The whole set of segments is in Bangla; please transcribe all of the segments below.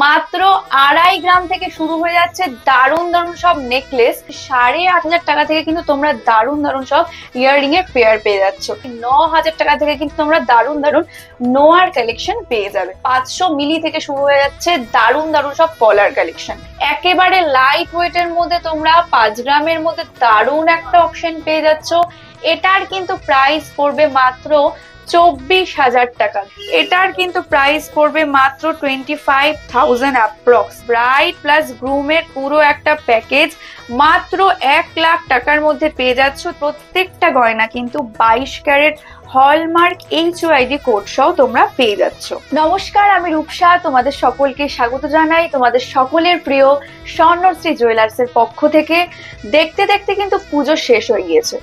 মাত্র আড়াই গ্রাম থেকে শুরু হয়ে যাচ্ছে দারুণ দারুণ সব নেকলেস সাড়ে আট হাজার টাকা থেকে কিন্তু তোমরা দারুণ দারুণ সব ইয়াররিং এর পেয়ার পেয়ে যাচ্ছ। ন হাজার টাকা থেকে কিন্তু তোমরা দারুণ দারুণ নোয়ার কালেকশন পেয়ে যাবে। পাঁচশো মিলি থেকে শুরু হয়ে যাচ্ছে দারুণ দারুণ সব কলার কালেকশন একেবারে লাইট ওয়েটের মধ্যে তোমরা পাঁচ গ্রামের মধ্যে দারুণ একটা অপশন পেয়ে যাচ্ছ। এটার কিন্তু প্রাইস পড়বে মাত্র চব্বিশ হাজার টাকা। এটার কিন্তু প্রাইস পড়বে মাত্র twenty five thousand approx bride plus গ্রুমের পুরো একটা প্যাকেজ মাত্র এক লাখ টাকার মধ্যে পেয়ে যাচ্ছ প্রত্যেকটা গয়না কিন্তু বাইশ carat hallmark H ID code সহ তোমরা পেয়ে যাচ্ছ। নমস্কার, আমি রূপসা, তোমাদের সকলকে স্বাগত জানাই। তোমাদের সকলের প্রিয় স্বর্ণশ্রী জুয়েলার্স এর পক্ষ থেকে। দেখতে দেখতে কিন্তু পুজো শেষ হয়ে গিয়েছে।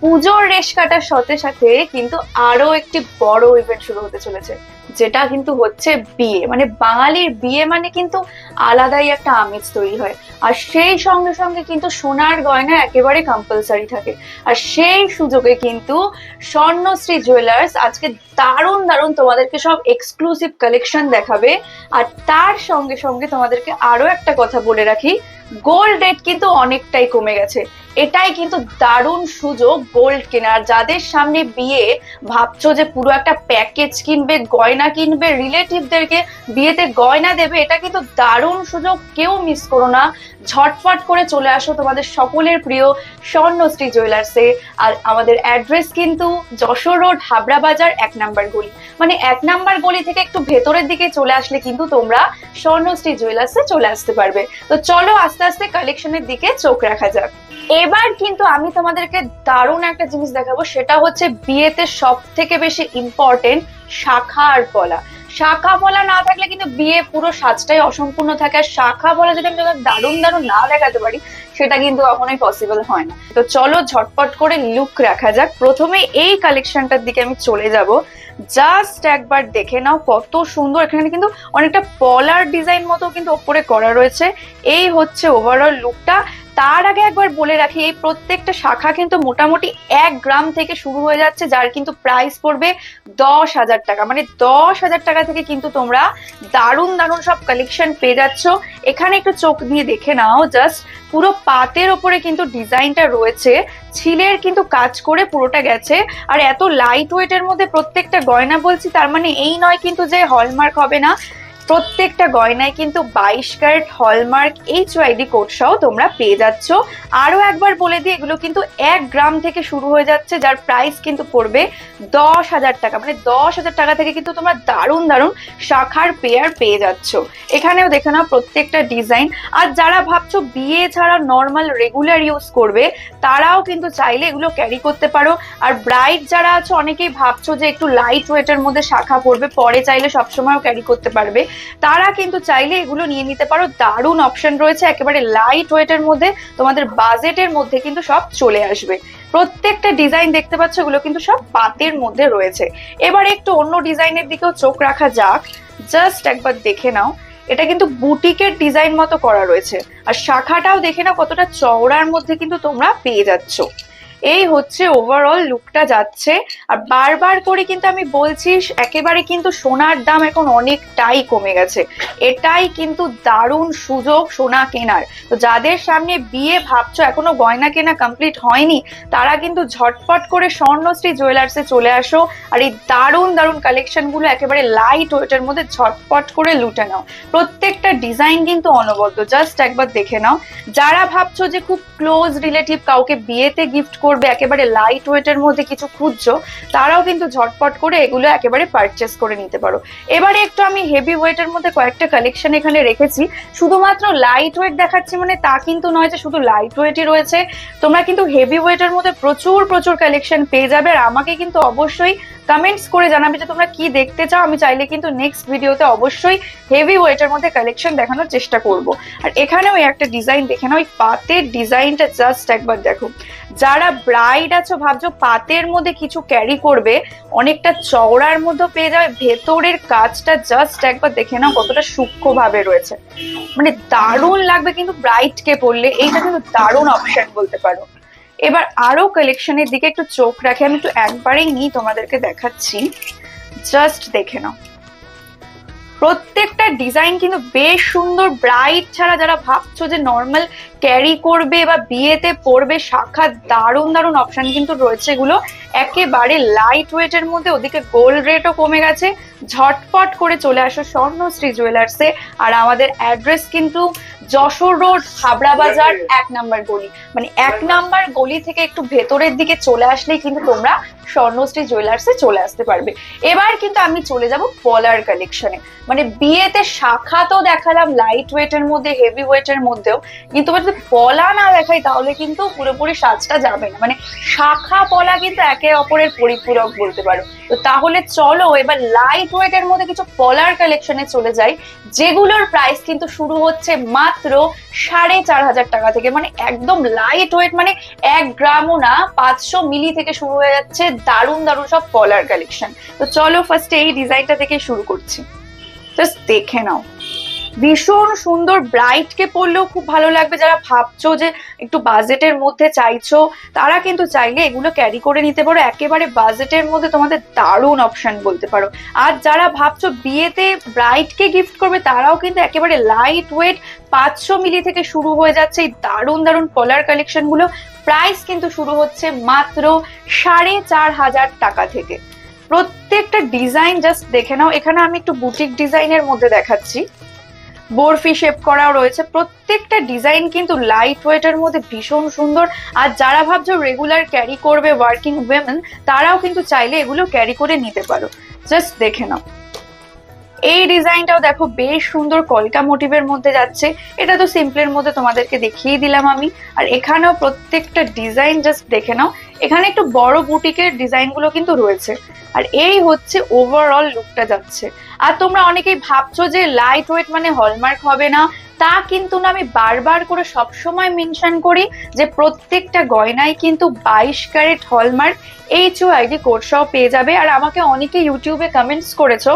পুজোর রেশ কাটার সাথে সাথে কিন্তু আরও একটি বড় ইভেন্ট শুরু হতে চলেছে। যেটা কিন্তু হচ্ছে বিয়ে। মানে বাঙালির বিয়ে মানে কিন্তু আলাদাই একটা আমেজ তৈরি হয়। আর সেই সঙ্গে সঙ্গে কিন্তু সোনার গয়না একেবারে কম্পালসারি থাকে। আর সেই সুযোগে কিন্তু স্বর্ণশ্রী জুয়েলার্স আজকে দারুণ দারুণ তোমাদেরকে সব এক্সক্লুসিভ কালেকশন দেখাবে। আর তার সঙ্গে সঙ্গে তোমাদেরকে আরও একটা কথা বলে রাখি গোল্ড রেট কিন্তু অনেকটাই কমে গেছে। এটাই কিন্তু দারুণ সুযোগ গোল্ড কেনার। যাদের সামনে বিয়ে, ভাবছ যে পুরো একটা প্যাকেজ কিনবে, গয়না কিনবে রিলেটিভদেরকে বিয়েতে গয়না দেবে, এটা কিন্তু দারুণ সুযোগ। কেউ মিস করো না। ঝটফট করে চলে আসো তোমাদের সকলের প্রিয় স্বর্ণশ্রী জুয়েলার্সে আর আমাদের অ্যাড্রেস কিন্তু যশোর রোড হাবড়া বাজার, এক নাম্বার গলি। মানে এক নাম্বার গলি থেকে একটু ভেতরের দিকে চলে আসলে কিন্তু তোমরা স্বর্ণশ্রী জুয়েলার্সে চলে আসতে পারবে। তো চলো আস্তে আস্তে কালেকশনের দিকে চোখ রাখা যাক। এবার কিন্তু আমি তোমাদেরকে দারুণ একটা জিনিস দেখাবো, সেটা হচ্ছে বিয়েতে সব থেকে বেশি ইম্পর্টেন্ট শাখা আর পলা শাখা পলা না থাকলে কিন্তু বিয়ে পুরো সাজটাই অসম্পূর্ণ থাকে। আর শাখা পলা যদি আমি দারুণ দারুণ না দেখাতে পারি, সেটা কিন্তু কখনোই পসিবল হয় না। তো চলো ঝটপট করে লুক রাখা যাক। প্রথমে এই কালেকশনটার দিকে আমি চলে যাব। জাস্ট একবার দেখে নাও কত সুন্দর। এখানে কিন্তু অনেকটা পলার ডিজাইন মতো কিন্তু ওপরে করা রয়েছে। এই হচ্ছে ওভারঅল লুকটা তার আগে একবার বলে রাখি, এই প্রত্যেকটা শাখা কিন্তু মোটামুটি এক গ্রাম থেকে শুরু হয়ে যাচ্ছে, যার কিন্তু প্রাইস পড়বে দশ হাজার টাকা। মানে দশ হাজার টাকা থেকে কিন্তু তোমরা দারুণ দারুণ সব কালেকশন পেয়ে যাচ্ছ। এখানে একটু চোখ দিয়ে দেখে নাও জাস্ট পুরো পাতের ওপরে কিন্তু ডিজাইনটা রয়েছে। ছিলের কিন্তু কাজ করে পুরোটা গেছে। আর এত লাইট ওয়েটের মধ্যে প্রত্যেকটা গয়না বলছি, তার মানে এই নয় কিন্তু যে হলমার্ক হবে না। প্রত্যেকটা গয়নায় কিন্তু বাইশ carat hallmark H UID code সহ তোমরা পেয়ে যাচ্ছ। আরও একবার বলে দিই, এগুলো কিন্তু এক গ্রাম থেকে শুরু হয়ে যাচ্ছে, যার প্রাইস কিন্তু পড়বে দশ হাজার টাকা। মানে দশ হাজার টাকা থেকে কিন্তু তোমরা দারুণ দারুণ শাখার পেয়ার পেয়ে যাচ্ছ। এখানেও দেখে নাও প্রত্যেকটা ডিজাইন আর যারা ভাবছ বিয়ে ছাড়া নর্মাল রেগুলার ইউজ করবে, তারাও কিন্তু চাইলে এগুলো ক্যারি করতে পারো। আর ব্রাইট যারা আছো, অনেকেই ভাবছ যে একটু লাইট ওয়েটের মধ্যে শাখা পড়বে পরে চাইলে সবসময়ও ক্যারি করতে পারবে। তারা কিন্তু চাইলে এগুলো নিয়ে নিতে পারো। দারুণ অপশন রয়েছে, একেবারে লাইট ওয়েটের মধ্যে। তোমাদের বাজেটের মধ্যে কিন্তু সব চলে আসবে। প্রত্যেকটা ডিজাইন দেখতে পাচ্ছ, এগুলো কিন্তু সব পাতের মধ্যে রয়েছে। এবার একটু অন্য ডিজাইনের দিকেও চোখ রাখা যাক। জাস্ট একবার দেখে নাও। এটা কিন্তু বুটিকের ডিজাইন মতো করা রয়েছে। আর শাখাটাও দেখে নাও কতটা চওড়ার মধ্যে কিন্তু তোমরা পেয়ে যাচ্ছ। এই হচ্ছে ওভারঅল লুকটা যাচ্ছে। আর বারবার করে কিন্তু আমি বলছি, একেবারে কিন্তু সোনার দাম এখন অনেকটাই কমে গেছে। এটাই কিন্তু দারুণ সুযোগ সোনা কেনার। তো যাদের সামনে বিয়ে ভাবছ, এখনও গয়না কেনা কমপ্লিট হয়নি, তারা কিন্তু ঝটপট করে স্বর্ণশ্রী জুয়েলার্সে চলে আসো। আর এই দারুণ দারুণ কালেকশনগুলো একেবারে লাইট ওয়েটের মধ্যে ঝটপট করে লুটে নাও। প্রত্যেকটা ডিজাইন কিন্তু অনবদ্য। জাস্ট একবার দেখে নাও। যারা ভাবছ যে খুব ক্লোজ রিলেটিভ কাউকে বিয়েতে গিফট করবে, একেবারে লাইট ওয়েটের মধ্যে কিছু খুঁজছো, তারাও কিন্তু ঝটপট করে এগুলো একেবারে পারচেস করে নিতে পারো। এবারে একটু আমি হেভি ওয়েটের মধ্যে কয়েকটা কালেকশন এখানে রেখেছি। শুধুমাত্র লাইট ওয়েট দেখাচ্ছি মানে তা কিন্তু নয় যে শুধু লাইট ওয়েটই রয়েছে, তোমরা কিন্তু হেভি ওয়েটের মধ্যে প্রচুর প্রচুর কালেকশন পেয়ে যাবে। আর আমাকে কিন্তু অবশ্যই কমেন্টস করে জানাবে যে তোমরা কি দেখতে চাও। আমি চাইলে কিন্তু নেক্সট ভিডিওতে অবশ্যই হেভি ওয়েটের মধ্যে কালেকশন দেখানোর চেষ্টা করব। আর এখানেও একটা ডিজাইন দেখে না ওই পাতের ডিজাইনটা জাস্ট একবার দেখো। যারা ব্রাইড আছো, ভাবছ পাতের মধ্যে কিছু ক্যারি করবে, অনেকটা চওড়ার মধ্যে পেয়ে যাবে, ভেতরের কাজটা জাস্ট একবার দেখে নাও কতটা সূক্ষ্ম ভাবে রয়েছে। মানে দারুণ লাগবে কিন্তু ব্রাইডকে পরলে, এইটা কিন্তু দারুণ অপশন বলতে পারো। এবার আরও কালেকশনের দিকে একটু চোখ রাখে, আমি একটু একবারেই নিই তোমাদেরকে দেখাচ্ছি। জাস্ট দেখে নাও। প্রত্যেকটা ডিজাইন কিন্তু বেশ সুন্দর ব্রাইট ছাড়া যারা ভাবছ যে নর্মাল ক্যারি করবে বা বিয়েতে পরবে, শাখা দারুণ দারুণ অপশন কিন্তু রয়েছে এগুলো। একেবারে লাইট ওয়েটের মধ্যে, ওদিকে গোল্ড রেটও কমে গেছে। ঝটপট করে চলে আসো স্বর্ণশ্রী জুয়েলার্সে আর আমাদের অ্যাড্রেস কিন্তু যশোর রোড, হাবড়া বাজার, এক নাম্বার গলি। মানে এক নাম্বার গলি থেকে একটু ভেতরের দিকে চলে আসলেই কিন্তু তোমরা স্বর্ণশ্রী জুয়েলার্সে চলে আসতে পারবে। এবার কিন্তু আমি চলে যাব পলার কালেকশনে মানে বিয়েতে শাখা তো দেখালাম লাইট ওয়েটের মধ্যে হেভি ওয়েটের মধ্যেও। কিন্তু যদি পলা না দেখাই, তাহলে কিন্তু পুরোপুরি সাজটা যাবে না। মানে শাখা পলা কিন্তু একে অপরের পরিপূরক বলতে পারো। তো তাহলে চলো এবার লাইট ওয়েটের মধ্যে কিছু পলার কালেকশনে চলে যাই, যেগুলোর প্রাইস কিন্তু শুরু হচ্ছে মাত্র সাড়ে চার হাজার টাকা থেকে মানে একদম লাইট ওয়েট মানে এক গ্রামও না, পাঁচশো মিলি থেকে শুরু হয়ে যাচ্ছে দারুণ দারুণ সব কলার কালেকশন তো চলো ফার্স্টে এই ডিজাইনটা থেকে শুরু করছি। জাস্ট দেখে নাও। ভীষণ সুন্দর ব্রাইট কে পরলেও খুব ভালো লাগবে। যারা ভাবছ যে একটু বাজেটের মধ্যে চাইছো, তারা কিন্তু চাইলে এগুলো ক্যারি করে নিতে পারো। একেবারে বাজেটের মধ্যে তোমাদের দারুণ অপশন বলতে পারো। আর যারা ভাবছ বিয়েতে ব্রাইট কে গিফট করবে, তারাও কিন্তু একেবারে লাইট ওয়েট পাঁচশো মিলি থেকে শুরু হয়ে যাচ্ছে। এই দারুণ দারুণ কলার কালেকশনগুলো প্রাইস কিন্তু শুরু হচ্ছে মাত্র সাড়ে চার হাজার টাকা থেকে। প্রত্যেকটা ডিজাইন জাস্ট দেখে নাও। এখানে আমি একটু বুটিক ডিজাইনের মধ্যে দেখাচ্ছি। বরফি শেপ করাও রয়েছে। প্রত্যেকটা ডিজাইন কিন্তু লাইট ওয়েটের মধ্যে ভীষণ সুন্দর। আর যারা ভাবছ রেগুলার ক্যারি করবে ওয়ার্কিং উইমেন তারাও কিন্তু চাইলে এগুলো ক্যারি করে নিতে পারো। জাস্ট দেখে নাও। এই ডিজাইনটাও দেখো বেশ সুন্দর কলকা মোটিভের মধ্যে যাচ্ছে। এটা তো সিম্পলের মধ্যে তোমাদেরকে দেখিয়ে দিলাম আমি। আর এখানেও প্রত্যেকটা ডিজাইন জাস্ট দেখে নাও। এখানে একটু বড় বুটিকের ডিজাইনগুলো কিন্তু রয়েছে। আর এই হচ্ছে ওভারঅল লুকটা যাচ্ছে। আর তোমরা অনেকেই ভাবছ যে লাইট ওয়েট মানে হলমার্ক হবে না। তা কিন্তু না, আমি বারবার করে সবসময় মেনশন করি যে প্রত্যেকটা গয়নায় কিন্তু বাইশ carat hallmark H ID code সহ পেয়ে যাবে। আর আমাকে অনেকে ইউটিউবে কমেন্টস করেছ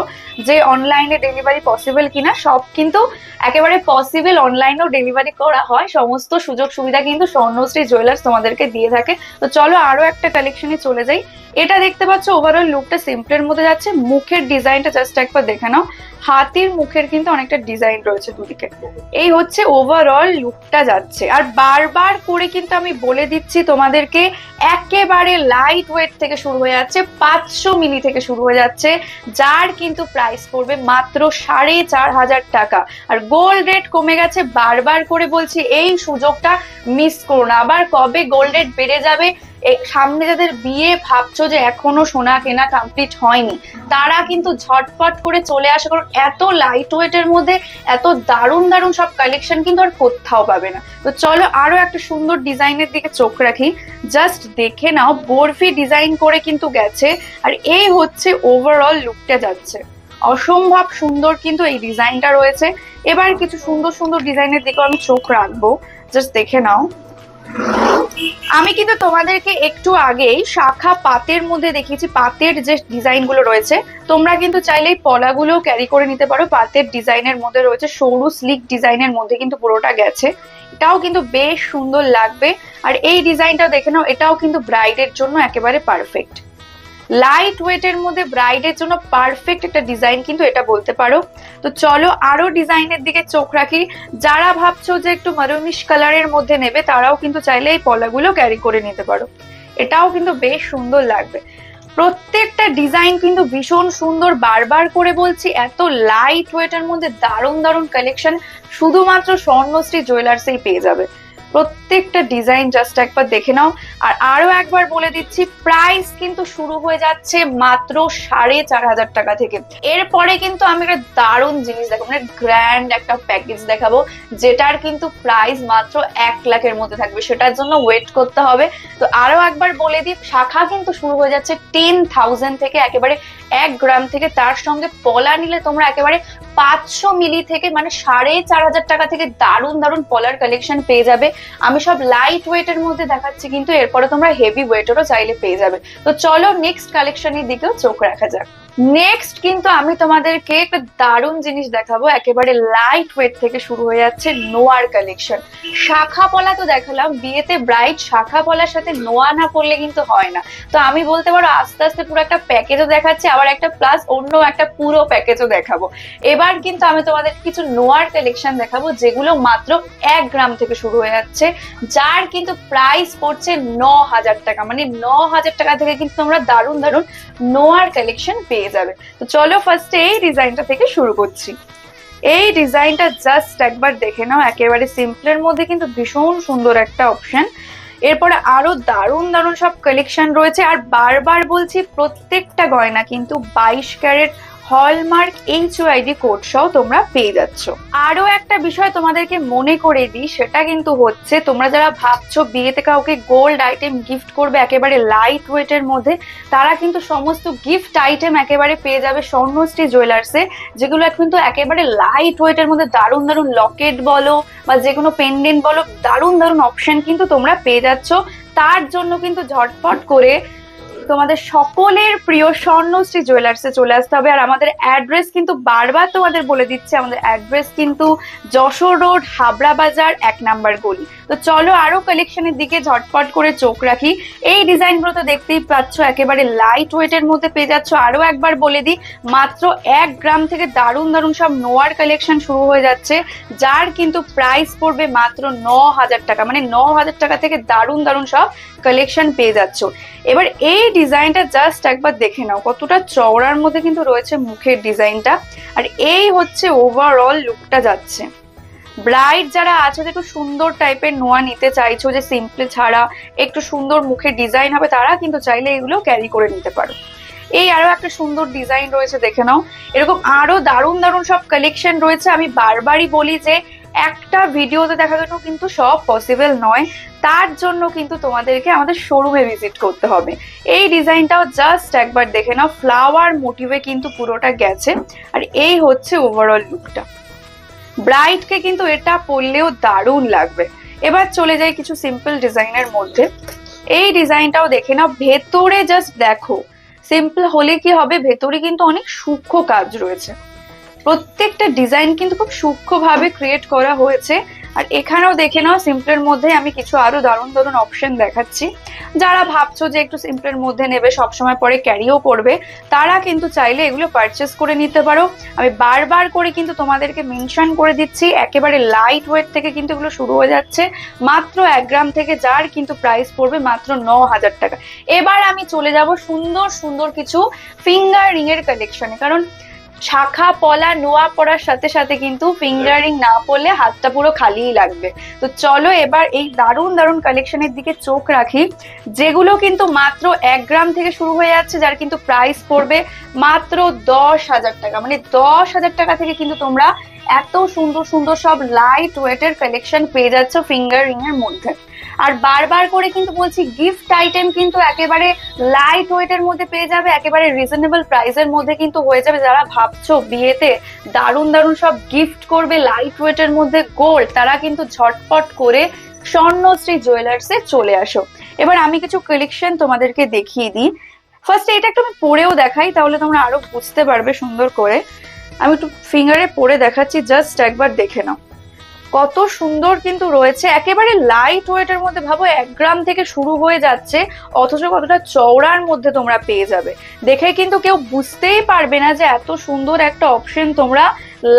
যে অনলাইনে ডেলিভারি পসিবল কিনা, সব কিন্তু একেবারে পসিবল অনলাইনেও ডেলিভারি করা হয়। সমস্ত সুযোগ সুবিধা কিন্তু স্বর্ণশ্রী জুয়েলার্স তোমাদেরকে দিয়ে থাকে। তো চলো আরও একটা কালেকশনে চলে যাই। এটা দেখতে পাচ্ছ ওভারঅল লুকটা সিম্পলের মধ্যে যাচ্ছে। মুখের ডিজাইনটা জাস্ট একবার দেখে নাও। হাতির মুখের কিন্তু অনেকটা ডিজাইন রয়েছে দুদিকে। এই হচ্ছে ওভারঅল লুকটা যাচ্ছে। আর বারবার করে কিন্তু আমি বলে দিচ্ছি তোমাদেরকে, একেবারে লাইট ওয়েট থেকে শুরু হয়ে যাচ্ছে, পাঁচশো মিলি থেকে শুরু হয়ে যাচ্ছে, যার কিন্তু প্রাইস পড়বে মাত্র সাড়ে চার হাজার টাকা। আর গোল্ড রেট কমে গেছে, বারবার করে বলছি, এই সুযোগটা মিস করো না। আবার কবে গোল্ড রেট বেড়ে যাবে সামনে যাদের বিয়ে ভাবছ যে এখনও সোনা কেনা কমপ্লিট হয়নি, তারা কিন্তু ঝটপট করে চলে আসে, কারণ এত লাইট ওয়েটের মধ্যে এত দারুণ দারুণ সব কালেকশন কিন্তু আর কোথাও পাবে না। তো চলো আরও একটা সুন্দর ডিজাইনের দিকে চোখ রাখি। জাস্ট দেখে নাও, বরফি ডিজাইন করে কিন্তু গেছে, আর এই হচ্ছে ওভারঅল লুকটা যাচ্ছে। অসম্ভব সুন্দর কিন্তু এই ডিজাইনটা রয়েছে। এবার কিছু সুন্দর সুন্দর ডিজাইনের দিকে আমি চোখ রাখব। জাস্ট দেখে নাও। আমি কিন্তু তোমাদেরকে একটু আগেই শাখা পাতের মধ্যে দেখিয়েছি, পাতের যে ডিজাইনগুলো রয়েছে। তোমরা কিন্তু চাইলে চাইলেই পলাগুলো ক্যারি করে নিতে পারো। পাতের ডিজাইনের মধ্যে রয়েছে সরু স্লিক ডিজাইনের মধ্যে কিন্তু পুরোটা গেছে। এটাও কিন্তু বেশ সুন্দর লাগবে। আর এই ডিজাইনটা দেখে নাও, এটাও কিন্তু ব্রাইডের জন্য একেবারে পারফেক্ট লাইট ওয়েটের মধ্যে ব্রাইডের জন্য পারফেক্ট একটা ডিজাইন কিন্তু এটা বলতে পারো। তো চলো আরও ডিজাইনের দিকে চোখ রাখি। যারা ভাবছ যে একটু মারুনিশ কালারের মধ্যে নেবে, তারাও কিন্তু চাইলে এই পলাগুলো ক্যারি করে নিতে পারো। এটাও কিন্তু বেশ সুন্দর লাগবে। প্রত্যেকটা ডিজাইন কিন্তু ভীষণ সুন্দর। বারবার করে বলছি, এত লাইট ওয়েটের মধ্যে দারুণ দারুণ কালেকশন শুধুমাত্র স্বর্ণশ্রী জুয়েলার্সেই পেয়ে যাবে। প্রত্যেকটা ডিজাইন জাস্ট একবার দেখে নাও। আর আরও একবার বলে দিচ্ছি প্রাইস কিন্তু শুরু হয়ে যাচ্ছে মাত্র সাড়ে চার হাজার টাকা থেকে। এরপরে কিন্তু আমি একটা দারুণ জিনিস দেখাবো মানে গ্র্যান্ড একটা প্যাকেজ দেখাবো, যেটার কিন্তু প্রাইস মাত্র এক লাখের মধ্যে থাকবে। সেটার জন্য ওয়েট করতে হবে। তো আরও একবার বলে দিই, শাখা কিন্তু শুরু হয়ে যাচ্ছে টেন থাউজেন্ড থেকে একেবারে এক গ্রাম থেকে। তার সঙ্গে পলা নিলে তোমরা একেবারে পাঁচশো মিলি থেকে মানে সাড়ে চার হাজার টাকা থেকে দারুণ দারুণ পলার কালেকশন পেয়ে যাবে। আমি সব লাইট ওয়েটের মধ্যে দেখাচ্ছি, কিন্তু এরপরে তোমরা হেভি ওয়েটেরও চাইলে পেয়ে যাবে। তো চলো নেক্সট কালেকশনের দিকেও চোখ রাখা যাক। নেক্সট কিন্তু আমি তোমাদেরকে একটা দারুণ জিনিস দেখাবো, একেবারে লাইট ওয়েট থেকে শুরু হয়ে যাচ্ছে নোয়ার কালেকশন শাখা পলা তো দেখালাম, বিয়েতে ব্রাইট শাখা পলার সাথে নোয়া না করলে কিন্তু হয় না। তো আমি বলতে পারো আস্তে আস্তে পুরো একটা প্যাকেজও দেখাচ্ছি, আবার একটা প্লাস অন্য একটা পুরো প্যাকেজও দেখাবো। এবার কিন্তু আমি তোমাদের কিছু নোয়ার কালেকশন দেখাবো, যেগুলো মাত্র এক গ্রাম থেকে শুরু হয়ে যাচ্ছে, যার কিন্তু প্রাইস পড়ছে ন হাজার টাকা। মানে ন হাজার টাকা থেকে কিন্তু তোমরা দারুণ দারুণ নোয়ার কালেকশন পেয়ে যাবে। তো চলো ফার্স্টে এই ডিজাইনটা থেকে শুরু করছি। এই ডিজাইনটা জাস্ট একবার দেখে নাও, একেবারে সিম্পলের মধ্যে কিন্তু ভীষণ সুন্দর একটা অপশন এরপরে আরও দারুণ দারুণ সব কালেকশন রয়েছে, আর বারবার বলছি প্রত্যেকটা গয়না কিন্তু বাইশ carat hallmark H ID code সহ তোমরা পেয়ে যাচ্ছ। আরও একটা বিষয় তোমাদেরকে মনে করে দিই, সেটা কিন্তু হচ্ছে তোমরা যারা ভাবছ বিয়েতে কাউকে গোল্ড আইটেম গিফট করবে একেবারে লাইট ওয়েটের মধ্যে, তারা কিন্তু সমস্ত গিফট আইটেম একেবারে পেয়ে যাবে স্বর্ণশ্রী জুয়েলার্সে যেগুলো কিন্তু একেবারে লাইট ওয়েটের মধ্যে দারুণ দারুণ লকেট বলো বা যে কোনো পেন্ডেন্ট বলো, দারুণ দারুণ অপশন কিন্তু তোমরা পেয়ে যাচ্ছ। তার জন্য কিন্তু ঝটপট করে তোমাদের সকলের প্রিয় স্বর্ণশ্রী জুয়েলার্সে চলে আসতে হবে। আর আমাদের অ্যাড্রেস কিন্তু বারবার তোমাদের বলে দিচ্ছে, আমাদের অ্যাড্রেস কিন্তু যশোর রোড হাবড়া বাজার, এক নাম্বার গলি। তো চলো আরও কালেকশনের দিকে ঝটপট করে চোখ রাখি। এই ডিজাইনগুলো তো দেখতেই পাচ্ছ, একেবারে লাইট ওয়েটের মধ্যে পেয়ে যাচ্ছ। আরও একবার বলে দিই, মাত্র এক গ্রাম থেকে দারুণ দারুণ সব নোয়ার কালেকশন শুরু হয়ে যাচ্ছে, যার কিন্তু প্রাইস পড়বে মাত্র ন হাজার টাকা মানে ন হাজার টাকা থেকে দারুণ দারুণ সব কালেকশন পেয়ে যাচ্ছ। এবার এই ডিজাইনটা জাস্ট একবার দেখে নাও, কতটা চওড়ার মধ্যে কিন্তু রয়েছে মুখের ডিজাইনটা আর এই হচ্ছে ওভারঅল লুকটা যাচ্ছে। ব্রাইট যারা আছে যে একটু সুন্দর টাইপের নোয়া নিতে চাইছো, যে সিম্পল ছাড়া, একটু সুন্দর মুখের ডিজাইন হবে, তারা কিন্তু চাইলে এগুলো ক্যারি করে নিতে পারো। এই আরও একটা সুন্দর ডিজাইন রয়েছে, দেখে নাও। এরকম আরও দারুণ দারুণ সব কালেকশন রয়েছে। আমি বারবারই বলি যে, একটা ভিডিওতে দেখা জন্য কিন্তু সব পসিবল নয়। তার জন্য কিন্তু তোমাদেরকে আমাদের শোরুমে ভিজিট করতে হবে। এই ডিজাইনটাও জাস্ট একবার দেখে নাও। ফ্লাওয়ার মোটিভে কিন্তু পুরোটা গেছে। আর এই হচ্ছে ওভারঅল লুকটা ব্রাইটকে কিন্তু এটা পরলেও দারুণ লাগবে। এবার চলে যাই কিছু সিম্পল ডিজাইনের মধ্যে। এই ডিজাইনটাও দেখে নাও। ভেতরে জাস্ট দেখো। সিম্পল হলে কি হবে? ভেতরে কিন্তু অনেক সূক্ষ্ম কাজ রয়েছে। প্রত্যেকটা ডিজাইন কিন্তু খুব সূক্ষ্মভাবে ক্রিয়েট করা হয়েছে। আর এখানেও দেখে নাও সিম্পলের মধ্যে আমি কিছু আরও দারুণ দারুণ অপশন দেখাচ্ছি। যারা ভাবছ যে একটু সিম্পলের মধ্যে নেবে, সবসময় পরে ক্যারিও করবে, তারা কিন্তু চাইলে এগুলো পারচেস করে নিতে পারো। আমি বারবার করে কিন্তু তোমাদেরকে মেনশন করে দিচ্ছি, একেবারে লাইট ওয়েট থেকে কিন্তু এগুলো শুরু হয়ে যাচ্ছে। মাত্র এক গ্রাম থেকে যার কিন্তু প্রাইস পড়বে মাত্র ন হাজার টাকা। এবার আমি চলে যাব সুন্দর সুন্দর কিছু ফিঙ্গার রিং এর কালেকশনে কারণ শাখা, পলা, নোয়া পড়ার সাথে সাথে কিন্তু ফিঙ্গারিং না পড়লে হাতটা পুরো খালিই লাগবে। তো চলো এবার এই দারুণ দারুণ কালেকশনের দিকে চোখ রাখি, যেগুলো কিন্তু মাত্র এক গ্রাম থেকে শুরু হয়ে যাচ্ছে, যার কিন্তু প্রাইস পড়বে মাত্র দশ হাজার টাকা। মানে দশ হাজার টাকা থেকে কিন্তু তোমরা এত সুন্দর সুন্দর সব লাইট ওয়েটের কালেকশন পেয়ে যাচ্ছ ফিঙ্গার এর মধ্যে। আর বারবার করে কিন্তু বলছি গিফট আইটেম কিন্তু একেবারে লাইট ওয়েটের মধ্যে পেয়ে যাবে, একেবারে রিজনেবল প্রাইসের মধ্যে কিন্তু হয়ে যাবে। যারা ভাবছ বিয়েতে দারুণ দারুণ সব গিফট করবে লাইট ওয়েটের মধ্যে গোল্ড তারা কিন্তু ঝটপট করে স্বর্ণশ্রী জুয়েলার্সে চলে আসো। এবার আমি কিছু কালেকশন তোমাদেরকে দেখিয়ে দিই। ফার্স্ট এটা একটু আমি পরেও দেখাই, তাহলে তোমরা আরও বুঝতে পারবে সুন্দর করে। আমি একটু ফিঙ্গারে পরে দেখাচ্ছি জাস্ট একবার দেখে নাও। কত সুন্দর কিন্তু রয়েছে। একেবারে লাইট ওয়েটের মধ্যে ভাবো, এক গ্রাম থেকে শুরু হয়ে যাচ্ছে, অথচ কতটা চওড়ার মধ্যে তোমরা পেয়ে যাবে। দেখে কিন্তু কেউ বুঝতেই পারবে না যে এত সুন্দর একটা অপশন তোমরা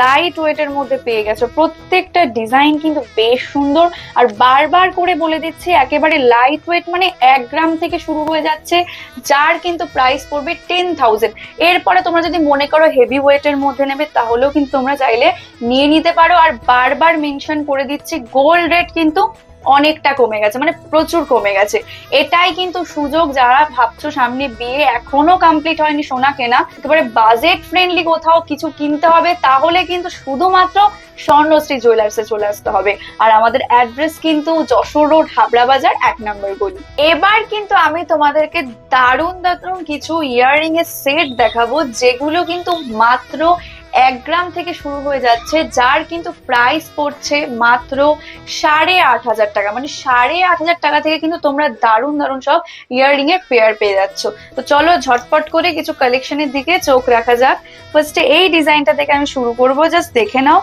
লাইট ওয়েটের মধ্যে পেয়ে গেছো। প্রত্যেকটা ডিজাইন কিন্তু বেশ সুন্দর। আর বারবার করে বলে দিচ্ছি, একেবারে লাইট ওয়েট মানে এক গ্রাম থেকে শুরু হয়ে যাচ্ছে, যার কিন্তু প্রাইস পড়বে টেন থাউজেন্ড এরপরে তোমরা যদি মনে করো হেভি ওয়েটের মধ্যে নেবে, তাহলেও কিন্তু তোমরা চাইলে নিয়ে নিতে পারো। আর বারবার মেনশন করে দিচ্ছি গোল্ড রেট কিন্তু অনেকটা কমে গেছে মানে প্রচুর কমে গেছে। এটাই কিন্তু সুযোগ যারা ভাবছ সামনে বিয়ে এখনও কমপ্লিট হয়নি সোনা কেনা, একেবারে বাজেট ফ্রেন্ডলি কোথাও কিছু কিনতে হবে, তাহলে কিন্তু শুধুমাত্র স্বর্ণশ্রী জুয়েলার্সে চলে আসতে হবে। আর আমাদের অ্যাড্রেস কিন্তু যশোর রোড হাবড়া বাজার এক নম্বর গলি। এবার কিন্তু আমি তোমাদেরকে দারুণ দারুণ কিছু ইয়াররিং এর সেট দেখাবো, যেগুলো কিন্তু মাত্র এক গ্রাম থেকে শুরু হয়ে যাচ্ছে, যার কিন্তু প্রাইস পড়ছে মাত্র সাড়ে আট হাজার টাকা। মানে সাড়ে আট হাজার টাকা থেকে কিন্তু তোমরা দারুণ দারুণ সব ইয়ারিং এর পেয়ার পেয়ে যাচ্ছ। তো চলো ঝটপট করে কিছু কালেকশনের দিকে চোখ রাখা যাক। ফার্স্টে এই ডিজাইনটা থেকে আমি শুরু করব জাস্ট দেখে নাও।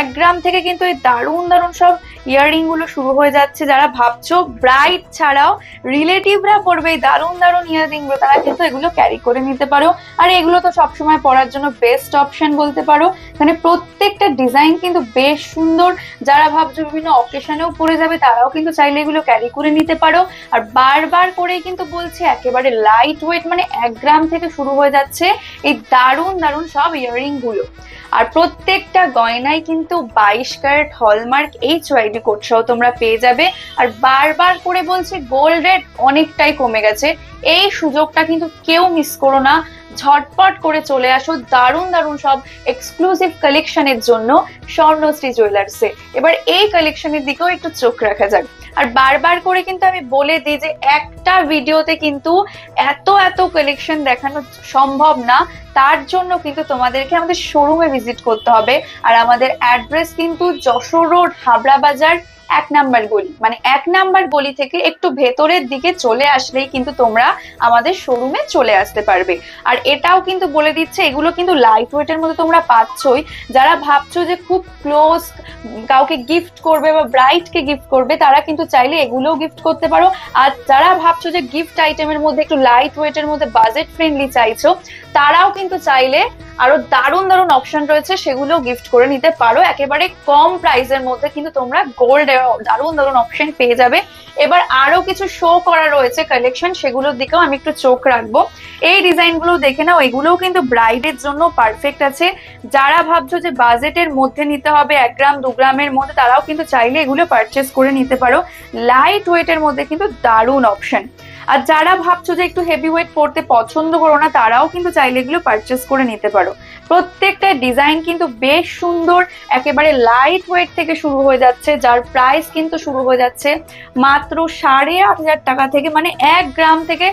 এক গ্রাম থেকে কিন্তু এই দারুণ দারুণ সব ইয়াররিংগুলো শুরু হয়ে যাচ্ছে। যারা ভাবছ ব্রাইট ছাড়াও রিলেটিভরা পড়বে দারুণ দারুণ ইয়াররিংগুলো, তারা কিন্তু এগুলো ক্যারি করে নিতে পারো। আর এগুলো তো সবসময় পরার জন্য বেস্ট অপশন বলতে পারো। মানে প্রত্যেকটা ডিজাইন কিন্তু বেশ সুন্দর। যারা ভাবছ বিভিন্ন অকেশনেও পরে যাবে, তারাও কিন্তু চাইলে এগুলো ক্যারি করে নিতে পারো। আর বারবার করেই কিন্তু বলছি, একেবারে লাইট ওয়েট মানে এক গ্রাম থেকে শুরু হয়ে যাচ্ছে এই দারুণ দারুণ সব ইয়াররিংগুলো। আর প্রত্যেকটা গয়নায় কিন্তু বাইশ carat hallmark H UID code সহ তোমরা পেয়ে যাবে। আর বারবার করে বলছি গোল্ড রেট অনেকটাই কমে গেছে। এই সুযোগটা কিন্তু কেউ মিস করো না। ঝটপট করে চলে আসো, দারুণ দারুণ সব এক্সক্লুসিভ কালেকশনের জন্য স্বর্ণশ্রী জুয়েলার্সে এবার এই কালেকশনের দিকেও একটু চোখ রাখা যাক। আর বারবার করে কিন্তু আমি বলে দিই যে একটা ভিডিওতে কিন্তু এত এত কালেকশন দেখানো সম্ভব না। তার জন্য কিন্তু তোমাদেরকে আমাদের শোরুমে ভিজিট করতে হবে। আর আমাদের অ্যাড্রেস কিন্তু যশোর রোড হাবড়া বাজার এক নাম্বার গলি। মানে এক নাম্বার গলি থেকে একটু ভেতরের দিকে চলে আসলেই কিন্তু তোমরা আমাদের শোরুমে চলে আসতে পারবে। আর এটাও কিন্তু বলে দিচ্ছে, এগুলো কিন্তু লাইট ওয়েটের মধ্যে তোমরা পাচ্ছই। যারা ভাবছ যে খুব ক্লোজ কাউকে গিফট করবে বা ব্রাইটকে গিফট করবে, তারা কিন্তু চাইলে এগুলোও গিফট করতে পারো। আর যারা ভাবছ যে গিফট আইটেমের মধ্যে একটু লাইট ওয়েটের মধ্যে বাজেট ফ্রেন্ডলি চাইছো, তারাও কিন্তু চাইলে আরও দারুণ দারুণ অপশন রয়েছে সেগুলো গিফট করে নিতে পারো। একেবারে কম প্রাইসের মধ্যে কিন্তু তোমরা গোল্ড দারুণ দারুণ অপশন পেয়ে যাবে। এবার আরও কিছু শো করা রয়েছে কালেকশন সেগুলোর দিকেও আমি একটু চোখ রাখব। এই ডিজাইনগুলো দেখে নাও, এগুলোও কিন্তু ব্রাইডের জন্য পারফেক্ট আছে। যারা ভাবছ যে বাজেটের মধ্যে নিতে হবে, এক গ্রাম, দু গ্রামের মধ্যে, তারাও কিন্তু চাইলে এগুলো পারচেস করে নিতে পারো। লাইট ওয়েটের মধ্যে কিন্তু দারুণ অপশন আর যারা ভাবছ যে একটু হেভি ওয়েট পড়তে পছন্দ করো না, তারাও কিন্তু চাইলে এগুলো পারচেস করে নিতে পারো। প্রত্যেকটা ডিজাইন কিন্তু বেশ সুন্দর, একেবারে লাইট ওয়েট থেকে শুরু হয়ে যাচ্ছে, যার প্রাইস কিন্তু শুরু হয়ে যাচ্ছে মাত্র সাড়ে আট হাজার টাকা থেকে মানে এক গ্রাম থেকে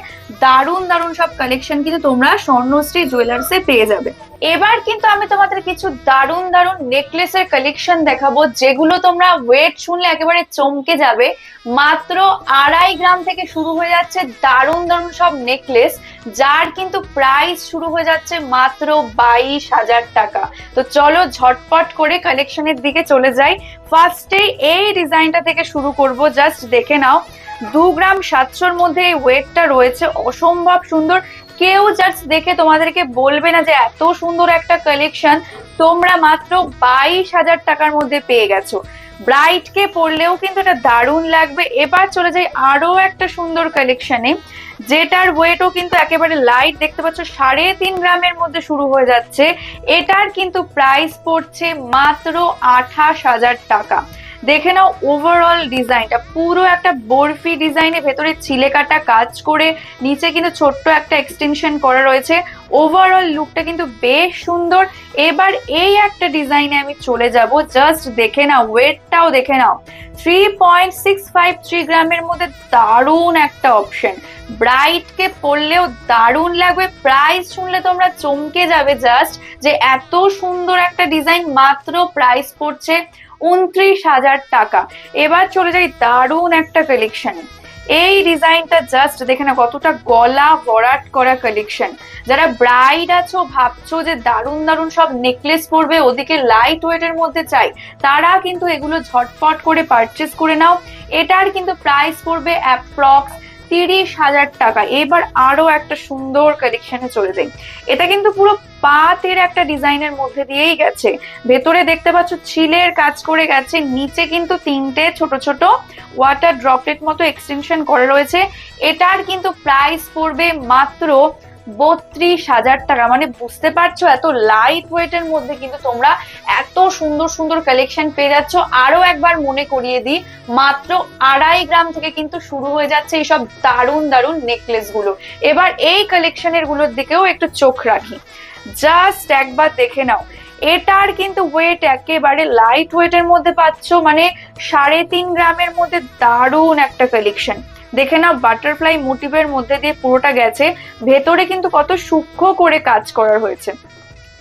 দারুণ দারুণ সব কালেকশন কিন্তু তোমরা স্বর্ণশ্রী জুয়েলার্সে পেয়ে যাবে। এবার কিন্তু আমি তোমাদের কিছু দারুণ দারুণ নেকলেসের কালেকশন দেখাবো, যেগুলো তোমরা ওয়েট শুনলে একেবারে চমকে যাবে। মাত্র আড়াই গ্রাম থেকে শুরু হয়ে যাচ্ছে দারুণ দারুণ সব নেকলেস যার কিন্তু প্রাইস শুরু হয়ে যাচ্ছে মাত্র বাইশ হাজার টাকা। তো চলো ঝটপট করে কালেকশনের দিকে চলে যাই। ফার্স্টে এই ডিজাইনটা থেকে শুরু করব জাস্ট দেখে নাও। দু গ্রাম সাতশোর মধ্যে এই ওয়েটটা রয়েছে, অসম্ভব সুন্দর। কেউ জাস্ট দেখে তোমাদেরকে বলবে না যে এত সুন্দর একটা কালেকশন তোমরা মাত্র বাইশ হাজার টাকার মধ্যে পেয়ে গেছো। ব্রাইট কে পড়লেও কিন্তু এটা দারুণ লাগবে। এবার চলে যাই আরও একটা সুন্দর কালেকশনে যেটার ওয়েটও কিন্তু একেবারে লাইট দেখতে পাচ্ছ, সাড়ে তিন গ্রামের মধ্যে শুরু হয়ে যাচ্ছে। এটার কিন্তু প্রাইস পড়ছে মাত্র আঠাশ হাজার টাকা। দেখে নাও ওভারঅল ডিজাইনটা পুরো একটা বরফি ডিজাইনে ভেতরে ছিলে কাটা কাজ করে, নিচে কিন্তু ছোট্ট একটা এক্সটেনশন করা রয়েছে। ওভারঅল লুকটা কিন্তু বেশ সুন্দর। এবার এই একটা ডিজাইনে আমি চলে যাব। জাস্ট দেখে নাও ওয়েটটাও দেখে নাও। Three point six five three গ্রামের মধ্যে দারুণ একটা অপশন ব্রাইটকে পরলেও দারুণ লাগবে। প্রাইস শুনলে তোমরা চমকে যাবে জাস্ট যে এত সুন্দর একটা ডিজাইন মাত্র প্রাইস পড়ছে। উনত্রিশ হাজার টাকা। এবার চলে যাই দারুণ একটা কালেকশন এই ডিজাইনটা জাস্ট দেখে না কতটা গলা ভরাট করা কালেকশন যারা ব্রাইড আছো, ভাবছ যে দারুণ দারুণ সব নেকলেস পরবে, ওদিকে লাইট ওয়েটের মধ্যে চাই, তারা কিন্তু এগুলো ঝটপট করে পারচেস করে নাও। এটার কিন্তু প্রাইস পড়বে অ্যাপ্রক্স তিরিশ হাজার টাকা। এবার আরও একটা সুন্দর কালেকশনে চলে যাই। এটা কিন্তু পুরো পাতের একটা ডিজাইনের মধ্যে দিয়েই গেছে। ভেতরে দেখতে পাচ্ছ ছিলের কাজ করে গেছে। নিচে কিন্তু তিনটে ছোট ছোট ওয়াটার ড্রপলেট মতো এক্সটেনশন করে রয়েছে। এটার কিন্তু প্রাইস পড়বে মাত্র বত্রিশ হাজার টাকা। মানে বুঝতে পারছ এত লাইট ওয়েটের মধ্যে কিন্তু তোমরা এত সুন্দর সুন্দর কালেকশন পেয়ে যাচ্ছ। আরও একবার মনে করিয়ে দিই, মাত্র আড়াই গ্রাম থেকে কিন্তু শুরু হয়ে যাচ্ছে এইসব দারুণ দারুণ নেকলেসগুলো। এবার এই কালেকশনেরগুলোর দিকেও একটু চোখ রাখি। জাস্ট একবার দেখে নাও। এটার কিন্তু ওয়েট একেবারে লাইট ওয়েটের মধ্যে পাচ্ছ। মানে সাড়ে তিন গ্রামের মধ্যে দারুণ একটা কালেকশন দেখে নাও বাটারফ্লাই মোটিভের মধ্যে দিয়ে পুরোটা গেছে। ভেতরে কিন্তু কত সূক্ষ্ম করে কাজ করা হয়েছে।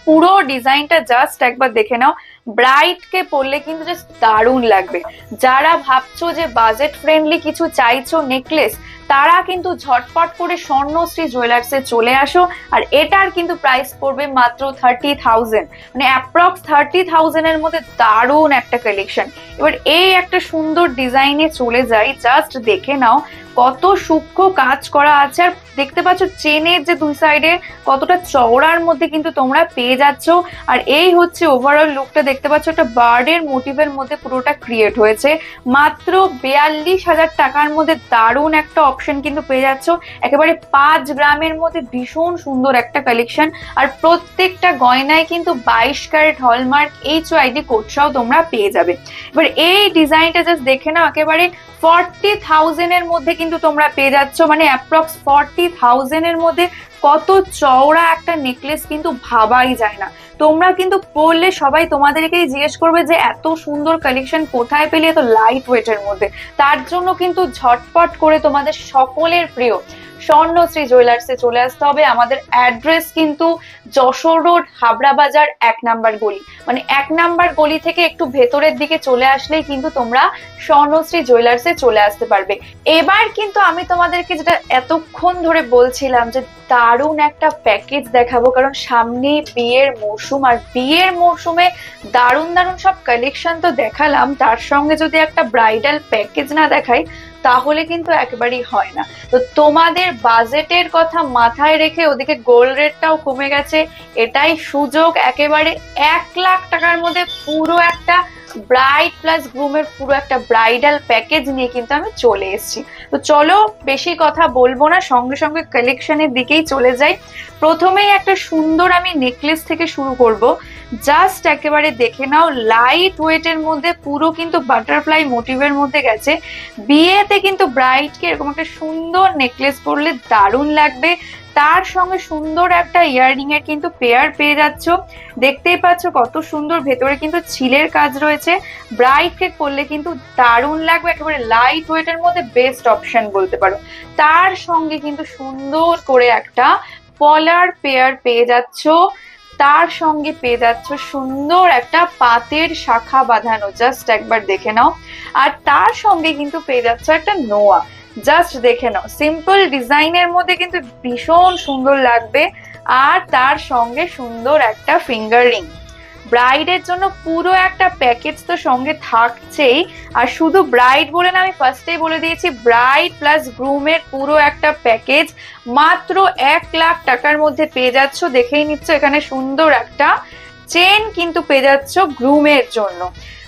পুরো ডিজাইনটা জাস্ট একবার দেখে নাও। ব্রাইট কে পরলে কিন্তু জাস্ট দারুণ লাগবে। যারা ভাবছ যে বাজেট ফ্রেন্ডলি কিছু চাইছো নেকলেস তারা কিন্তু ঝটপট করে স্বর্ণশ্রী জুয়েলার্সে চলে আসো, আর এটার কিন্তু প্রাইস পড়বে মাত্র থার্টি থাউজেন্ড মানে অ্যাপ্রক্স থার্টি থাউজেন্ডের মধ্যে দারুণ একটা কালেকশন এবার এই একটা সুন্দর ডিজাইনে চলে যাই জাস্ট দেখে নাও কত সূক্ষ্ম কাজ করা আছে, আর দেখতে পাচ্ছ চেনের যে দুই সাইডে কতটা চওড়ার মধ্যে কিন্তু তোমরা পেয়ে যাচ্ছ। আর এই হচ্ছে ওভারঅল লুকটা দেখতে পাচ্ছ একটা বার্ডের মোটিভের মধ্যে পুরোটা ক্রিয়েট হয়েছে। মাত্র বিয়াল্লিশ হাজার টাকার মধ্যে দারুণ একটা অপশন কিন্তু পেয়ে যাচ্ছ। একেবারে পাঁচ গ্রামের মধ্যে ভীষণ সুন্দর একটা কালেকশন আর প্রত্যেকটা গয়নায় কিন্তু বাইশ ক্যারেট হলমার্ক এইচ আইডি কোডটাও তোমরা পেয়ে যাবে। এবার এই ডিজাইনটা জাস্ট দেখে নাও, একেবারে ফর্টি থাউজেন্ডের মধ্যে কিন্তু তোমরা পেয়ে যাচ্ছ। মানে অ্যাপ্রক্স ফর্টি থাউজেন্ডের মধ্যে কত চওড়া একটা নেকলেস কিন্তু ভাবাই যায় না। তোমরা কিন্তু পড়লে সবাই তোমাদেরকেই জিজ্ঞেস করবে যে এত সুন্দর কালেকশন কোথায় পেলে এত লাইট ওয়েটের মধ্যে। তার জন্য কিন্তু ঝটপট করে তোমাদের সকলের প্রিয় স্বর্ণশ্রী জুয়েলার্সে চলে আসতে হবে। আমাদের অ্যাড্রেস কিন্তু যশোর রোড, হাবড়া বাজার, এক নাম্বার গলি। মানে এক নাম্বার গলি থেকে একটু ভেতরের দিকে চলে আসলেই কিন্তু তোমরা স্বর্ণশ্রী জুয়েলার্সে চলে আসতে পারবে। এবার কিন্তু আমি তোমাদেরকে যেটা এতক্ষণ ধরে বলছিলাম যে দারুণ একটা প্যাকেজ দেখাবো, কারণ সামনে বিয়ের মরশুম আর বিয়ের মরশুমে দারুণ দারুণ সব কালেকশন তো দেখালাম। তার সঙ্গে যদি একটা ব্রাইডাল প্যাকেজ না দেখাই তাহলে কিন্তু একেবারেই হয় না। তো তোমাদের বাজেটের কথা মাথায় রেখে ওদিকে গোল্ড রেটটাও কমে গেছে। এটাই সুযোগ একেবারে এক লাখ টাকার মধ্যে পুরো একটা ব্রাইড প্লাস গ্রুমের পুরো একটা ব্রাইডাল প্যাকেজ নিয়ে কিন্তু আমি চলে এসেছি। তো চলো বেশি কথা বলব না, সঙ্গে সঙ্গে কালেকশনের দিকেই চলে যাই। প্রথমেই একটা সুন্দর আমি নেকলেস থেকে শুরু করব। জাস্ট একেবারে দেখে নাও লাইট ওয়েটের মধ্যে পুরো কিন্তু বাটারফ্লাই মোটিভের মধ্যে গেছে। বিয়েতে কিন্তু ব্রাইডকে এরকম একটা সুন্দর নেকলেস পরলে দারুণ লাগবে। তার সঙ্গে সুন্দর একটা ইয়াররিং এর কিন্তু পেয়ার পেয়ে যাচ্ছ। দেখতেই পাচ্ছ কত সুন্দর ভেতরে কিন্তু ছিলের কাজ রয়েছে। ব্রাইট কেক করলে কিন্তু দারুণ লাগবে, একেবারে লাইট ওয়েটের মধ্যে বেস্ট অপশন বলতে পারো। তার সঙ্গে কিন্তু সুন্দর করে একটা পলার পেয়ার পেয়ে যাচ্ছ। তার সঙ্গে পেয়ে যাচ্ছ সুন্দর একটা পাতের শাখা বাঁধানো। জাস্ট একবার দেখে নাও। আর তার সঙ্গে কিন্তু পেয়ে যাচ্ছ একটা নোয়া। জাস্ট দেখে নাও। সিম্পল ডিজাইনের মধ্যে কিন্তু ভীষণ সুন্দর লাগবে। আর তার সঙ্গে সুন্দর একটা ফিঙ্গার রিং ব্রাইডের জন্য পুরো একটা প্যাকেজ তো সঙ্গে থাকছেই। আর শুধু ব্রাইড বলে না, আমি ফার্স্টেই বলে দিয়েছি ব্রাইড প্লাস গ্রুমের পুরো একটা প্যাকেজ মাত্র এক লাখ টাকার মধ্যে পেয়ে যাচ্ছ, দেখেই নিচ্ছ এখানে সুন্দর একটা চেন কিন্তু পেয়ে যাচ্ছ গ্রুমের জন্য।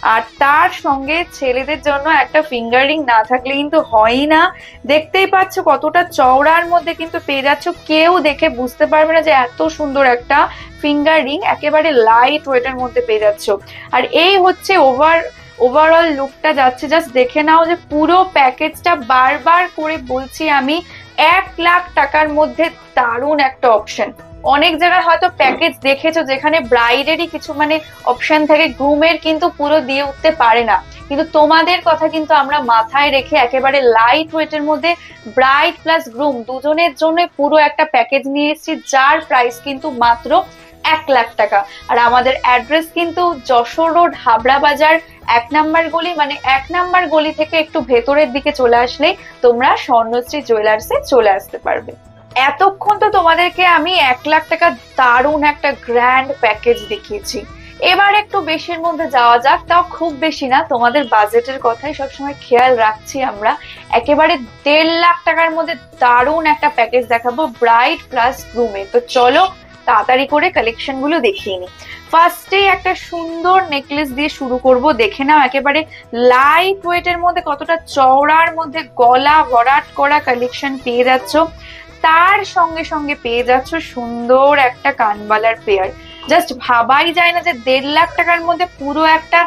আর তার সঙ্গে ছেলেদের জন্য একটা ফিঙ্গারিং না থাকলে কিন্তু হয়ই না। দেখতেই পাচ্ছ কতটা চওড়ার মধ্যে কিন্তু পেয়ে যাচ্ছ। কেউ দেখে বুঝতে পারবে না যে এত সুন্দর একটা ফিঙ্গার রিং একেবারে লাইট ওয়েটের মধ্যে পেয়ে যাচ্ছ। আর এই হচ্ছে ওভার ওভারঅল লুকটা যাচ্ছে। জাস্ট দেখে নাও যে পুরো প্যাকেজটা বারবার করে বলছি আমি, এক লাখ টাকার মধ্যে দারুণ একটা অপশন অনেক জায়গায় হয়তো প্যাকেজ দেখেছ যেখানে ব্রাইডেরই কিছু মানে অপশন থাকে গ্রুমের কিন্তু পুরো দিয়ে উঠতে পারে না। কিন্তু তোমাদের কথা কিন্তু আমরা মাথায় রেখে একেবারে লাইট ওয়েটের মধ্যে ব্রাইড প্লাস গ্রুম দুজনের জন্য পুরো একটা প্যাকেজ নিয়ে এসেছি, যার প্রাইস কিন্তু মাত্র এক লাখ টাকা। আর আমাদের অ্যাড্রেস কিন্তু যশোর রোড, হাবড়া বাজার, এক নাম্বার গলি মানে এক নাম্বার গলি থেকে একটু ভেতরের দিকে চলে আসলেই তোমরা স্বর্ণশ্রী জুয়েলার্সে চলে আসতে পারবে। এতক্ষণ তো তোমাদেরকে আমি এক লাখ টাকা দারুণ একটা গ্র্যান্ড প্যাকেজ দেখিয়েছি। এবার একটু বেশির মধ্যে যাওয়া যাক, তাও খুব বেশি না, তোমাদের বাজেটের কথাই সবসময় খেয়াল রাখছি আমরা। একেবারে দেড় লাখ টাকার মধ্যে দারুণ একটা প্যাকেজ দেখাবো ব্রাইড প্লাস গ্রুমে তো চলো, তাড়াতাড়ি করে কালেকশনগুলো দেখিয়ে নি ফার্স্টে একটা সুন্দর নেকলেস দিয়ে শুরু করব, দেখে নাও একেবারে লাইট ওয়েটের মধ্যে কতটা চওড়ার মধ্যে গলা ভরাট করা কালেকশন পেয়ে যাচ্ছ। তার সঙ্গে সঙ্গে পেয়ে যাচ্ছ সুন্দর একটা কানবালার পেয়ার জাস্ট ভাবাই যায় না যে দেড় লাখ টাকার মধ্যে পুরো একটা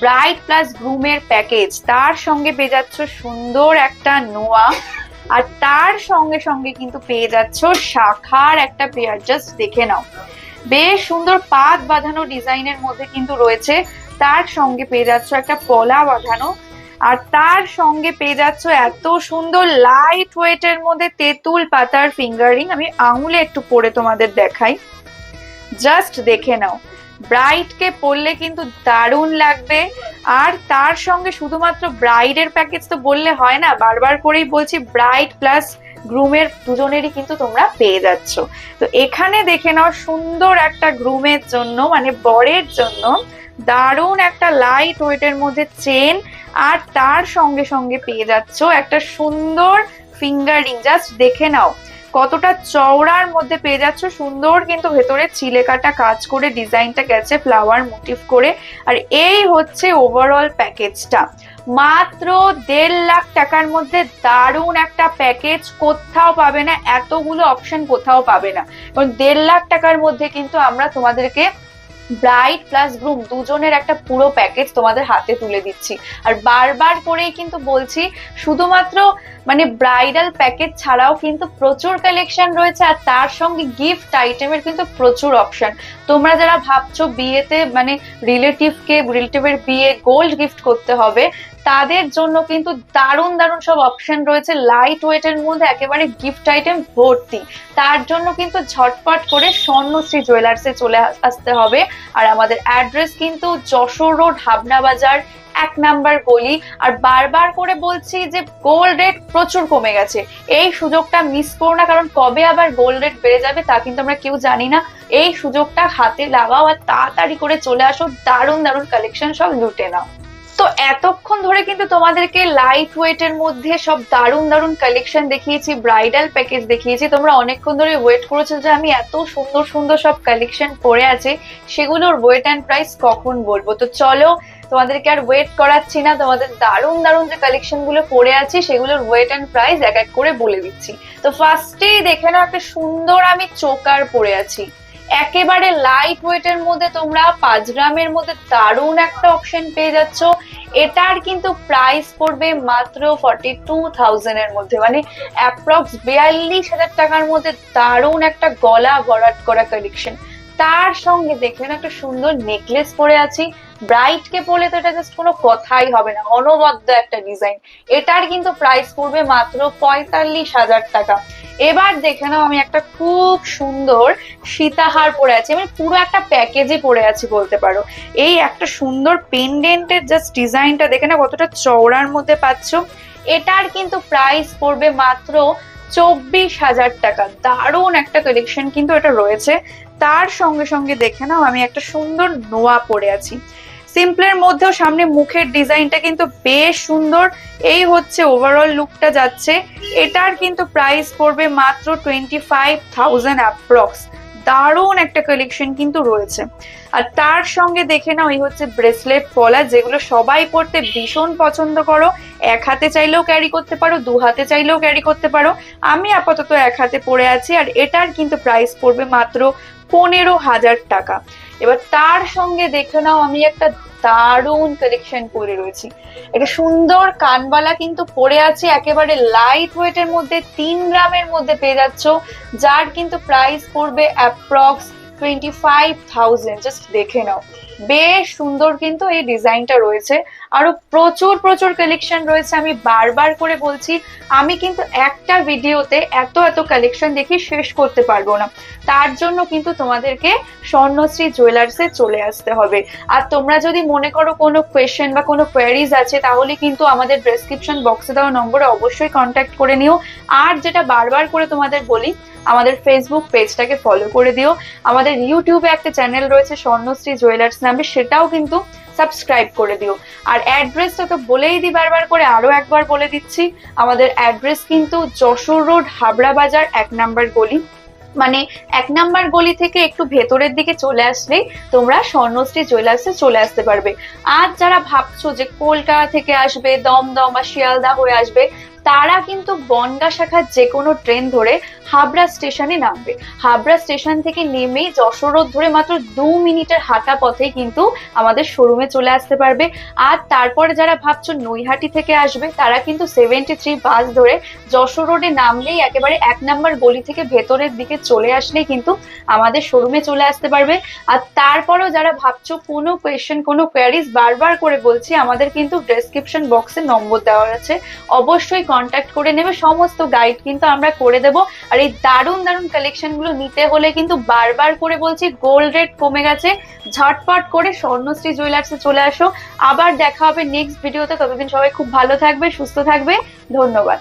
ব্রাইড প্লাস গ্রুমের প্যাকেজ তার সঙ্গে পেয়ে যাচ্ছ সুন্দর একটা নোয়া। আর তার সঙ্গে সঙ্গে কিন্তু পেয়ে যাচ্ছ শাখার একটা পেয়ার জাস্ট দেখে নাও। বেশ সুন্দর পাত বাঁধানো ডিজাইনের মধ্যে কিন্তু রয়েছে। তার সঙ্গে পেয়ে যাচ্ছ একটা পলা বাঁধানো। আর তার সঙ্গে পেয়ে যাচ্ছ এত সুন্দর লাইট ওয়েটের মধ্যে তেঁতুল পাতার ফিঙ্গারিং আমি আঙুলে একটু পরে তোমাদের দেখাই। জাস্ট দেখে নাও। ব্রাইড কে পরলে কিন্তু দারুণ লাগবে। আর তার সঙ্গে শুধুমাত্র ব্রাইডের প্যাকেজ তো বললে হয় না, বারবার করেই বলছি ব্রাইড প্লাস গ্রুমের দুজনেরই কিন্তু তোমরা পেয়ে যাচ্ছ। তো এখানে দেখে নাও, সুন্দর একটা গ্রুমের জন্য মানে বরের জন্য, দারুণ একটা লাইট ওয়েটের মধ্যে চেন আর তার সঙ্গে সঙ্গে পেয়ে যাচ্ছ একটা সুন্দর ফিঙ্গারিং জাস্ট দেখে নাও। কতটা চওড়ার মধ্যে পেয়ে যাচ্ছ, সুন্দর কিন্তু ভেতরে চিলে কাটা কাজ করে, ডিজাইনটা গেছে ফ্লাওয়ার মোটিভ করে। আর এই হচ্ছে ওভারঅল প্যাকেজটা মাত্র দেড় লাখ টাকার মধ্যে দারুণ একটা প্যাকেজ কোথাও পাবে না, এতগুলো অপশন কোথাও পাবে না। এবং দেড় লাখ টাকার মধ্যে কিন্তু আমরা তোমাদেরকে ব্রাইড প্লাস গ্রুম দুজনের একটা পুরো প্যাকেজ তোমাদের হাতে তুলে দিচ্ছি। আর বারবার করেই কিন্তু বলছি, শুধুমাত্র মানে ব্রাইডাল প্যাকেজ ছাড়াও কিন্তু প্রচুর কালেকশন রয়েছে আর তার সঙ্গে গিফট আইটেমের কিন্তু প্রচুর অপশন তোমরা যারা ভাবছ বিয়েতে মানে রিলেটিভকে রিলেটিভের বিয়ে গোল্ড গিফট করতে হবে তাদের জন্য কিন্তু দারুণ দারুণ সব অপশন রয়েছে। লাইট ওয়েটের মধ্যে একেবারে গিফট আইটেম ভর্তি। তার জন্য কিন্তু ঝটপট করে স্বর্ণশ্রী জুয়েলার্সে চলে আসতে হবে। আর আমাদের অ্যাড্রেস কিন্তু যশোর রোড হাবনা বাজার, এক নাম্বার গলি। আর বারবার করে বলছি যে গোল্ড রেট প্রচুর কমে গেছে। এই সুযোগটা মিস করো না, কারণ কবে আবার গোল্ড রেট বেড়ে যাবে তা কিন্তু আমরা কেউ জানি না। এই সুযোগটা হাতে লাগাও আর তাড়াতাড়ি করে চলে আসো। দারুণ দারুণ কালেকশন সব লুটে নাও। তো এতক্ষণ ধরে কিন্তু তোমাদেরকে লাইট ওয়েটের মধ্যে সব দারুণ দারুণ কালেকশন দেখিয়েছি ব্রাইডাল প্যাকেজ দেখিয়েছি। তোমরা অনেকক্ষণ ধরে ওয়েট করেছ যে আমি এত সুন্দর সুন্দর সব কালেকশন পড়ে আছে, সেগুলোর ওয়েট অ্যান্ড প্রাইস কখন বলব? তো চলো, তোমাদেরকে আর ওয়েট করাচ্ছি না, তোমাদের দারুণ দারুণ যে কালেকশনগুলো পড়ে আছে, সেগুলোর ওয়েট অ্যান্ড প্রাইস এক এক করে বলে দিচ্ছি। তো ফার্স্টেই দেখে নাও একটা সুন্দর আমি চোকার পরে আছি। একেবারে লাইট ওয়েটের মধ্যে তোমরা পাঁচ গ্রামের মধ্যে দারুণ একটা অপশন পেয়ে যাচ্ছ। এটার কিন্তু প্রাইস পড়বে মাত্র ফর্টি টু এর মধ্যে। মানে অ্যাপ্রক্স বিয়াল্লিশ হাজার টাকার মধ্যে দারুণ একটা গলা ভরাট করা কালেকশন তার সঙ্গে দেখবেন একটা সুন্দর নেকলেস পরে আছি। ব্রাইট কে পরলে তো এটা জাস্ট কোনো কথাই হবে না, অনবদ্য একটা ডিজাইন এটার কিন্তু প্রাইস পড়বে মাত্র পঁয়তাল্লিশ হাজার টাকা। এবার দেখে নাও আমি একটা খুব সুন্দর সীতাহার পরে আছি। মানে পুরো একটা প্যাকেজে পরে আছি বলতে পারো। এই একটা সুন্দর পেন্ডেন্টের জাস্ট ডিজাইনটা দেখে না কতটা চওড়ার মধ্যে পাচ্ছ। এটার কিন্তু প্রাইস পড়বে মাত্র চব্বিশ হাজার টাকা। দারুণ একটা কালেকশন কিন্তু এটা রয়েছে। তার সঙ্গে সঙ্গে দেখে নাও আমি একটা সুন্দর নোয়া পরে আছি। সিম্পলের মধ্যেও সামনে মুখের ডিজাইনটা কিন্তু বেশ সুন্দর। এই হচ্ছে ওভারঅল লুকটা যাচ্ছে। এটার কিন্তু প্রাইস পড়বে মাত্র টোয়েন্টি ফাইভ থাউজেন্ড অ্যাপ্রক্স দারুণ একটা কালেকশন কিন্তু রয়েছে। আর তার সঙ্গে দেখে নাও, এই হচ্ছে ব্রেসলেট পলা যেগুলো সবাই পড়তে ভীষণ পছন্দ করো। এক হাতে চাইলেও ক্যারি করতে পারো, দু হাতে চাইলেও ক্যারি করতে পারো। আমি আপাতত এক হাতে পরে আছি আর এটার কিন্তু প্রাইস পড়বে মাত্র পনেরো হাজার টাকা। এবার তার সঙ্গে দেখে নাও, আমি একটা দারুণ কালেকশন করে রয়েছি। একটা সুন্দর কানবালা কিন্তু পরে আছে, একেবারে লাইট ওয়েটের মধ্যে, তিন গ্রামের মধ্যে পেয়ে যাচ্ছ, যার কিন্তু প্রাইস পড়বে approx twenty five thousand just দেখে নাও। বেশ সুন্দর কিন্তু এই ডিজাইনটা রয়েছে। আরও প্রচুর প্রচুর কালেকশন রয়েছে। আমি বারবার করে বলছি, আমি কিন্তু একটা ভিডিওতে এত এত কালেকশন দেখি শেষ করতে পারব না। তার জন্য কিন্তু তোমাদেরকে স্বর্ণশ্রী জুয়েলার্সে চলে আসতে হবে। আর তোমরা যদি মনে করো কোনো কোয়েশ্চেন বা কোনো কোয়ারিজ আছে, তাহলে কিন্তু আমাদের ডেসক্রিপশন বক্সে দেওয়া নম্বরে অবশ্যই কন্ট্যাক্ট করে নিও। আর যেটা বারবার করে তোমাদের বলি, আমাদের ফেসবুক পেজটাকে ফলো করে দিও। আমাদের ইউটিউবে একটা চ্যানেল রয়েছে, স্বর্ণশ্রী জুয়েলার্স নামে। সেটাও কিন্তু সাবস্ক্রাইব করে দিও। আর অ্যাড্রেসটা তো বলেই দিই বারবার করে, আরও একবার বলে দিচ্ছি, আমাদের অ্যাড্রেস কিন্তু যশোর রোড হাবড়া বাজার, এক নাম্বার গলি। মানে এক নাম্বার গলি থেকে একটু ভেতরের দিকে চলে আসলেই তোমরা স্বর্ণশ্রী জুয়েলার্সে চলে আসতে পারবে। আর যারা ভাবছ যে কলকাতা থেকে আসবে, দমদম বা শিয়ালদা হয়ে আসবে তারা কিন্তু বনগা শাখার যে কোনো ট্রেন ধরে হাবড়া স্টেশনে নামবে। হাবড়া স্টেশন থেকে নেমেই যশোর ধরে মাত্র দু মিনিটের হাঁটা পথেই কিন্তু আমাদের শোরুমে চলে আসতে পারবে। আর তারপরে যারা ভাবছ নৈহাটি থেকে আসবে, তারা কিন্তু সেভেন্টি থ্রি বাস ধরে যশোর রোডে নামলেই একেবারে এক নাম্বার গলি থেকে ভেতরের দিকে চলে আসলেই কিন্তু আমাদের শোরুমে চলে আসতে পারবে। আর তারপরেও যারা ভাবছ কোনো কোয়েশ্চেন কোনো কোয়ারিজ বারবার করে বলছি, আমাদের কিন্তু ডেসক্রিপশন বক্সে নম্বর দেওয়া আছে। অবশ্যই কন্ট্যাক্ট করে নেবে, সমস্ত গাইড কিন্তু আমরা করে দেব। আর এই দারুণ দারুণ কালেকশনগুলো নিতে হলে কিন্তু বারবার করে বলছি গোল্ড রেট কমে গেছে, ঝটপট করে স্বর্ণশ্রী জুয়েলার্সে চলে আসো। আবার দেখা হবে নেক্সট ভিডিওতে ততদিন সবাই খুব ভালো থাকবে, সুস্থ থাকবে। ধন্যবাদ।